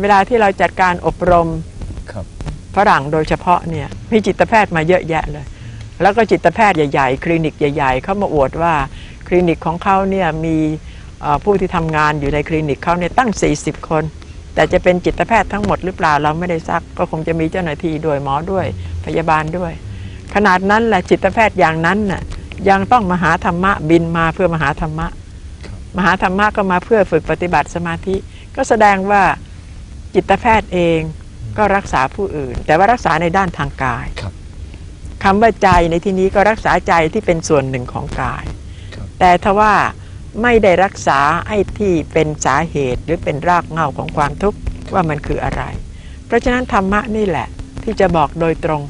เวลาที่เราจัดการอบรมครับ ฝรั่งโดยเฉพาะเนี่ยมีจิตแพทย์มาเยอะแยะเลย แล้วก็จิตแพทย์ใหญ่ๆ คลินิกใหญ่ๆเขามาอวดว่าคลินิกของเขาเนี่ยมีเอ่อผู้ที่ทำงานอยู่ในคลินิกเขาเนี่ยตั้ง 40 คน แต่จะเป็นจิตแพทย์ทั้งหมดหรือเปล่าเราไม่ได้ซัก ก็คงจะมีเจ้าหน้าที่ด้วยหมอด้วยพยาบาลด้วย ขนาดนั้นแหละจิตแพทย์อย่างนั้นน่ะยังต้องมาหาธรรมะบินมาเพื่อมาหาธรรมะมหาธรรมะก็มาเพื่อฝึกปฏิบัติสมาธิ ก็แสดงว่า จิตแพทย์เองก็รักษาผู้อื่น แต่ว่ารักษาในด้านทางกายครับคำว่าใจในที่นี้ก็รักษาใจที่เป็นส่วนหนึ่งของกายครับแต่ทว่าไม่ได้รักษาไอ้ที่เป็นสาเหตุหรือเป็นรากเหง้าของความทุกข์ว่ามันคืออะไร เพราะฉะนั้นธรรมะนี่แหละที่จะบอกโดยตรง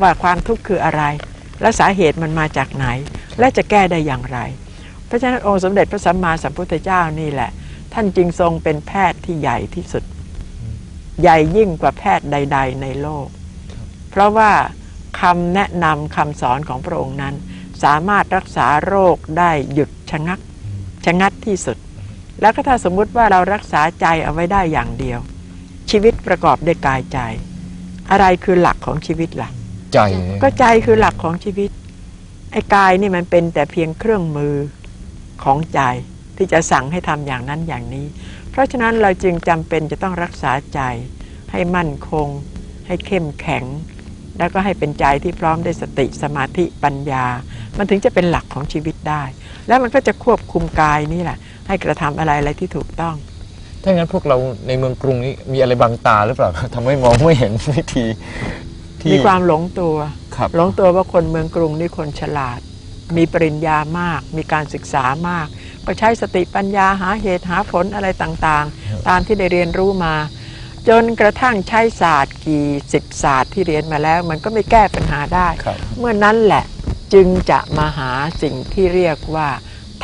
ว่าความทุกข์คืออะไร และสาเหตุมันมาจากไหน และจะแก้ได้อย่างไร เพราะฉะนั้นองค์สมเด็จพระสัมมาสัมพุทธเจ้านี่แหละ ท่านจึงทรงเป็นแพทย์ที่ใหญ่ที่สุด ใหญ่ยิ่งกว่าแพทย์ใด ๆ ในโลก เพราะว่าคำแนะนำคำสอนของพระองค์นั้น สามารถรักษาโรคได้หยุดชะงักชะงัดที่สุด แล้วก็ถ้าสมมุติว่าเรารักษาใจเอาไว้ได้อย่างเดียว ชีวิตประกอบด้วยกายใจ อะไรคือหลักของชีวิตล่ะใจก็ใจคือหลักของชีวิตไอ้กายนี่มันเป็นแต่เพียงเครื่องมือของใจ ที่จะสั่งให้ทำอย่างนั้นอย่างนี้ เพราะฉะนั้นเราจึงจำเป็นจะต้องรักษาใจ ให้มั่นคง ให้เข้มแข็ง แล้วก็ให้เป็นใจที่พร้อมด้วยสติสมาธิปัญญา มันถึงจะเป็นหลักของชีวิตได้ แล้วมันก็จะควบคุมกายนี่แหละ ให้กระทำอะไรอะไรที่ถูกต้องถ้างั้นพวกเราในเมืองกรุงนี้มีอะไรบังตาหรือเปล่าทำให้มองไม่เห็นวิธีที่มีความหลงตัวครับหลงตัวว่าคนเมืองกรุงนี่คนฉลาด มีปริญญามาก มีการศึกษามาก ก็ใช้สติปัญญาหาเหตุหาผลอะไรต่างๆ ตามที่ได้เรียนรู้มา จนกระทั่งใช้ศาสตร์กี่สิบศาสตร์ที่เรียนมาแล้ว มันก็ไม่แก้ปัญหาได้ครับเมื่อนั้นแหละจึงจะมาหาสิ่งที่เรียกว่า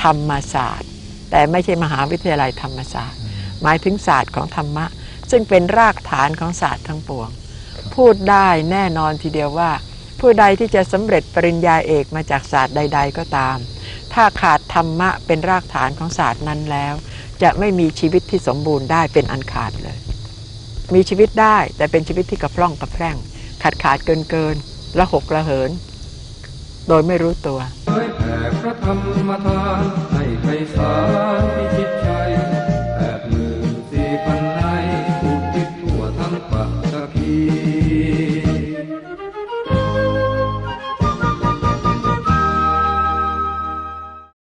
ธรรมศาสตร์ แต่ไม่ใช่มหาวิทยาลัยธรรมศาสตร์ หมายถึงศาสตร์ของธรรมะ ซึ่งเป็นรากฐานของศาสตร์ทั้งปวง พูดได้แน่นอนทีเดียวว่า ผู้ใดที่จะสำเร็จปริญญาเอกมาจากศาสตร์ใด ๆ ก็ตาม ถ้าขาดธรรมะเป็นรากฐานของศาสตร์นั้นแล้ว จะไม่มีชีวิตที่สมบูรณ์ได้เป็นอันขาดเลย มีชีวิตได้แต่เป็นชีวิตที่กระพร่องกระแพร่ง ขาดขาดเกินเกินละหกละเหิน โดยไม่รู้ตัวให้แผ่พระธรรมทานให้ไพศาล